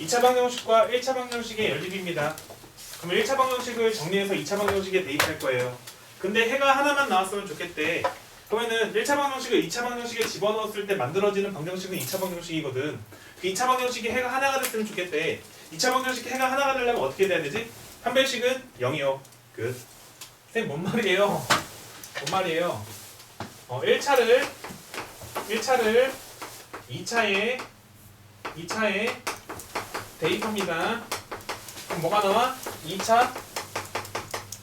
2차 방정식과 1차 방정식의 연립입니다. 그럼 1차 방정식을 정리해서 2차 방정식에 대입할 거예요. 근데 해가 하나만 나왔으면 좋겠대. 그러면은 1차 방정식을 2차 방정식에 집어넣었을 때 만들어지는 방정식은 2차 방정식이거든. 그 2차 방정식이 해가 하나가 됐으면 좋겠대. 2차 방정식 해가 하나가 되려면 어떻게 돼야 되지? 판별식은 0이요. 끝. 쌤, 뭔 말이에요? 뭔 말이에요? 어, 1차를 1차를 2차에 2차에 대입합니다. 그럼 뭐가 나와? 2차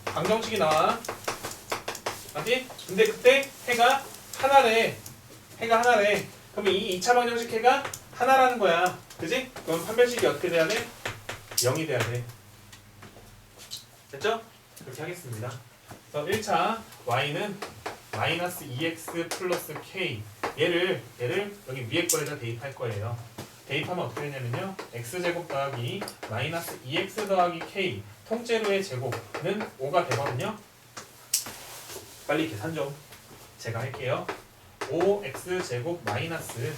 방정식이 나와. 맞지? 근데 그때 해가 하나래. 해가 하나래. 그럼 이 2차 방정식 해가 하나라는 거야. 그지? 그럼 판별식이 어떻게 돼야 돼? 0이 돼야 돼. 됐죠? 그렇게 하겠습니다. 그래서 1차 y는 마이너스 2x 플러스 k 얘를 얘를 여기 위에 거에다 대입할 거예요. 대입하면 어떻게 되냐면요. x제곱 더하기 마이너스 2x 더하기 k 통째로의 제곱은 5가 되거든요. 빨리 계산 좀 제가 할게요. 5x 제곱 마이너스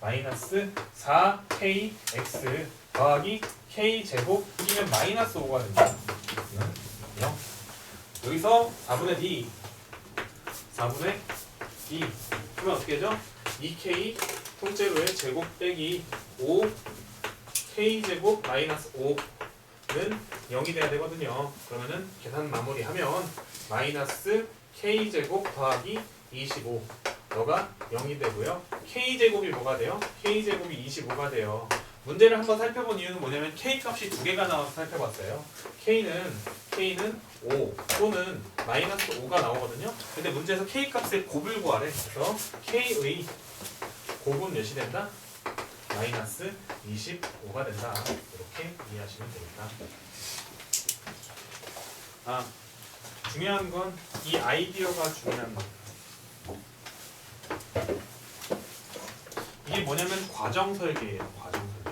마이너스 4kx 더하기 k 제곱 이면 마이너스 5가 됩니다. 0. 여기서 4분의 d 4분의 d 그러면 어떻게 되죠? 2k 통째로의 제곱 빼기 5 k 제곱 마이너스 5는 0이 돼야 되거든요. 그러면은 계산 마무리하면 마이너스 k 제곱 더하기 25 너가 0이 되고요. k 제곱이 뭐가 돼요? k 제곱이 25가 돼요. 문제를 한번 살펴본 이유는 뭐냐면 k 값이 두 개가 나와서 살펴봤어요. k는 k는 5 또는 마이너스 5가 나오거든요. 근데 문제에서 k 값의 곱을 구하래. 그래서 k의 곱은 몇이 된다? 마이너스 25가 된다. 이렇게 이해하시면 되겠다. 아 중요한 건 이 아이디어가 중요한 거. 이게 뭐냐면 과정 설계예요. 과정 설계.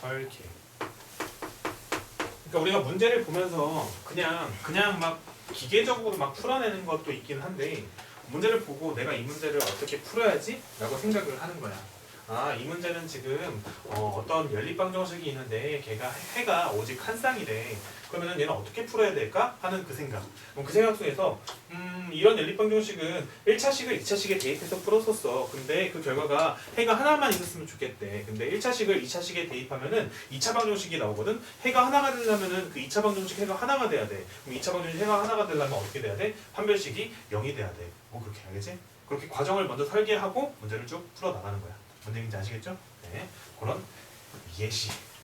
설계. 그러니까 우리가 문제를 보면서 그냥 그냥 막 기계적으로 막 풀어내는 것도 있긴 한데 문제를 보고 내가 이 문제를 어떻게 풀어야지라고 생각을 하는 거야. 아, 이 문제는 지금 어, 떤 연립방 정식이 있는데 걔가 해가 오직 한 쌍이래. 그러면은 얘는 어떻게 풀어야 될까 하는 그 생각. 그 생각 속에서 음, 이런 연립방 정식은 1차식을 2차식에 대입해서 풀었었어. 근데 그 결과가 해가 하나만 있었으면 좋겠대. 근데 1차식을 2차식에 대입하면은 2차 방정식이 나오거든. 해가 하나가 되려면은 그 2차 방정식 해가 하나가 돼야 돼. 그럼 2차 방정식 해가 하나가 되려면 어떻게 돼야 돼? 판별식이 0이 돼야 돼. 뭐 그렇게 알겠지? 그렇게 과정을 먼저 설계하고 문제를 쭉 풀어 나가는 거야. 뭔 얘기인지 아시겠죠? 네. 그런 예시.